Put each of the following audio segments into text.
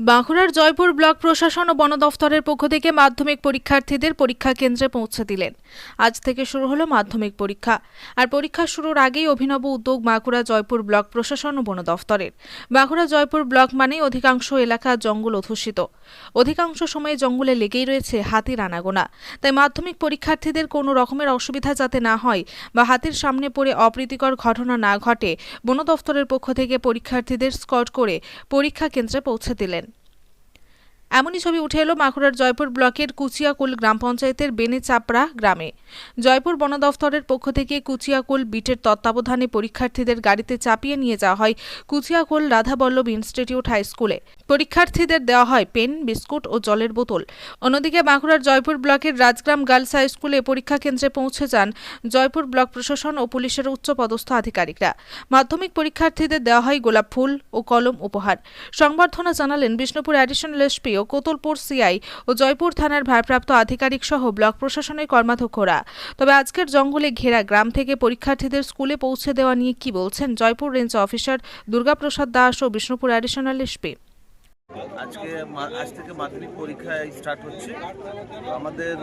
বাঁকুড়ার জয়পুর ব্লক প্রশাসন ও বন দফতরের পক্ষ থেকে মাধ্যমিক পরীক্ষার্থীদের পরীক্ষা কেন্দ্রে পৌঁছে দিলেন। আজ থেকে শুরু হলো মাধ্যমিক পরীক্ষা। আর পরীক্ষা শুরুর আগেই অভিনব উদ্যোগ বাঁকুড়া জয়পুর ব্লক প্রশাসন ও বন দফতরের। বাঁকুড়া জয়পুর ব্লক মানেই অধিকাংশ এলাকা জঙ্গল অধ্যুষিত। অধিকাংশ সময়ে জঙ্গলে লেগেই রয়েছে হাতির আনাগোনা। তাই মাধ্যমিক পরীক্ষার্থীদের কোনো রকমের অসুবিধা যাতে না হয় বা হাতির সামনে পড়ে অপ্রীতিকর ঘটনা না ঘটে, বন দফতরের পক্ষ থেকে পরীক্ষার্থীদের স্কট করে পরীক্ষা কেন্দ্রে পৌঁছে দিলেন। এমনই ছবি উঠে এলো মাখুড়ার জয়পুর ব্লকের কুচিয়াকুল গ্রাম পঞ্চায়েতের বেনে চাপড়া গ্রামে। জয়পুর বন দফতরের পক্ষ থেকে কুচিয়াকুল বিটের তত্ত্বাবধানে পরীক্ষার্থীদের গাড়িতে চাপিয়ে নিয়ে যাওয়া হয় কুচিয়াকুল রাধাবল্লভ ইনস্টিটিউট হাই স্কুলে। পরীক্ষার্থীদের দেওয়া হয় পেন, বিস্কুট ও জলের বোতল। অন্যদিকে বাঁকুড়ার জয়পুর ব্লকের রাজগ্রাম গার্লস হাই স্কুলে পরীক্ষা কেন্দ্রে পৌঁছে যান জয়পুর ব্লক প্রশাসন ও পুলিশের উচ্চপদস্থ আধিকারিকরা। মাধ্যমিক পরীক্ষার্থীদের দেওয়া হয় গোলাপ ফুল ও কলম উপহার। সংবর্ধনা জানালেন বিষ্ণুপুর অ্যাডিশনাল এসপি ও কোতলপুর সিআই ও জয়পুর থানার ভারপ্রাপ্ত আধিকারিক সহ ব্লক প্রশাসনের কর্মাধ্যক্ষরা। তবে আজকের জঙ্গলে ঘেরা গ্রাম থেকে পরীক্ষার্থীদের স্কুলে পৌঁছে দেওয়া নিয়ে কি বলছেন জয়পুর রেঞ্জ অফিসার দুর্গাপ্রসাদ দাস ও বিষ্ণুপুর অ্যাডিশনাল এসপি। আজকে আজ থেকে মাধ্যমিক পরীক্ষা স্টার্ট হচ্ছে। আমাদের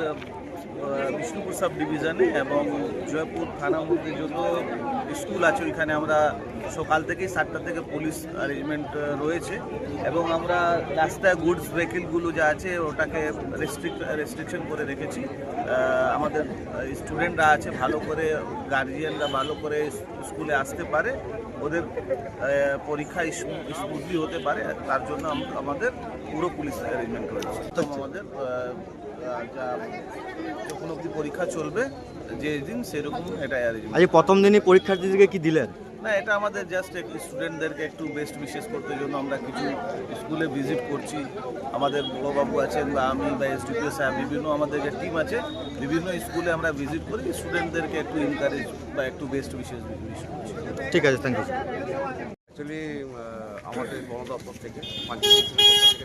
বিষ্ণুপুর সাব ডিভিশনে এবং জয়পুর থানার মধ্যে যত স্কুল আছে ওইখানে আমরা সকাল থেকেই সাতটা থেকে পুলিশ অ্যারেঞ্জমেন্ট রয়েছে এবং আমরা রাস্তায় গুডস ভেহিকেলগুলো যা আছে ওটাকে রেস্ট্রিক্ট রেস্ট্রিকশন করে রেখেছি। আমাদের স্টুডেন্টরা আছে, ভালো করে গার্জিয়ানরা ভালো করে স্কুলে আসতে পারে। ওদের পরীক্ষা স্মুথলি হতে পারে। তার জন্য আম- আমাদের পুরো পুলিশ অ্যারেঞ্জমেন্ট রয়েছে। আমাদের যখন অবধি পরীক্ষা চলবে যে দিন সেরকম এটা অ্যারেঞ্জমেন্ট প্রথম দিনই পরীক্ষার্থীদেরকে কি দিলেন? না এটা আমাদের জাস্ট স্টুডেন্টদেরকে একটু বেস্ট বিশেষ করতে জন্য আমরা কিছু স্কুলে ভিজিট করছি। আমাদের বড়বাবু আছেন বা আমি বা এসডিপিও সাহেব বিভিন্ন আমাদের যে টিম আছে বিভিন্ন স্কুলে আমরা ভিজিট করি। স্টুডেন্টদেরকে একটু এনকারেজ বা একটু বেস্ট বিশেষ ঠিক আছে থ্যাংক ইউ অ্যাকচুয়ালি আমাদের বন দপ্তর থেকে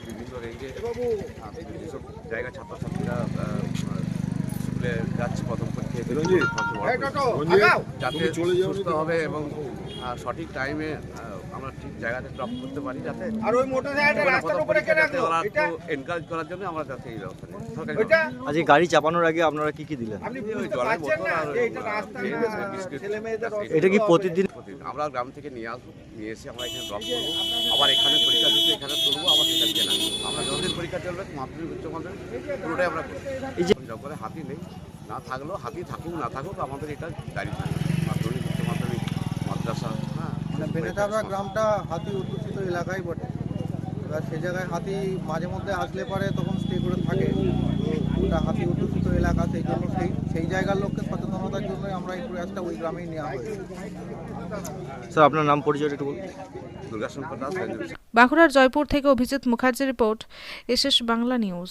বিভিন্ন রেঞ্জে যেসব জায়গা ছাত্রছাত্রীরা স্কুলে যাচ্ছে প্রথম পরীক্ষায় যাতে সুস্থ হবে এবং সঠিক টাইমে আমরা ঠিক জায়গাতে ড্রপ করতে পারি যাতে আর ওই মোটর সাইকেলটা রাস্তার উপরে কে রাখল এটা একটু এনকারেজ করার জন্য আমরা যাতে এই ব্যবস্থা নিই। আজ এই গাড়ি চাপানোর আগে আপনারা কি কি দিলেন? আপনি জলের বোতল আর এটা রাস্তা এই না বিস্কিট, ছেলে মেয়েদের এটা কি প্রতিদিন আমরা গ্রাম থেকে নিয়ে আসব নিয়ে এসে আমরা এখানে ড্রপ করব। আবার এখানে পরীক্ষা দিতে এখানে তুলবো আবার সেখান থেকে আমরা যতদিন পরীক্ষা চলবে মাধ্যমিক উচ্চ মাধ্যমিক পুরোটাই আমরা এই যে- জঙ্গলে হাতি নেই না থাকলেও হাতি থাকুক না থাকুক আমাদের এটা গাড়ি থাকবে মাধ্যমিক উচ্চ মাধ্যমিক মাদ্রাসা বেনেথাবড়া গ্রামটা হাতি অধ্যুষিত এলাকাই বটে। এবার সে জায়গায় হাতি মাঝে মধ্যে আসলে পরে তখন স্টে করে থাকে। তো ওটা হাতি অধ্যুষিত এলাকা সেই জন্য সেই সেই জায়গার লোককে সচেতনতার জন্যই আমরা এই প্রয়াসটা ওই গ্রামেই নেওয়া হয়েছে। স্যার আপনার নাম পরিচয় একটু বলুন। বাঁকুড়ার জয়পুর থেকে Abhijit Mukherjee report SS Bangla news.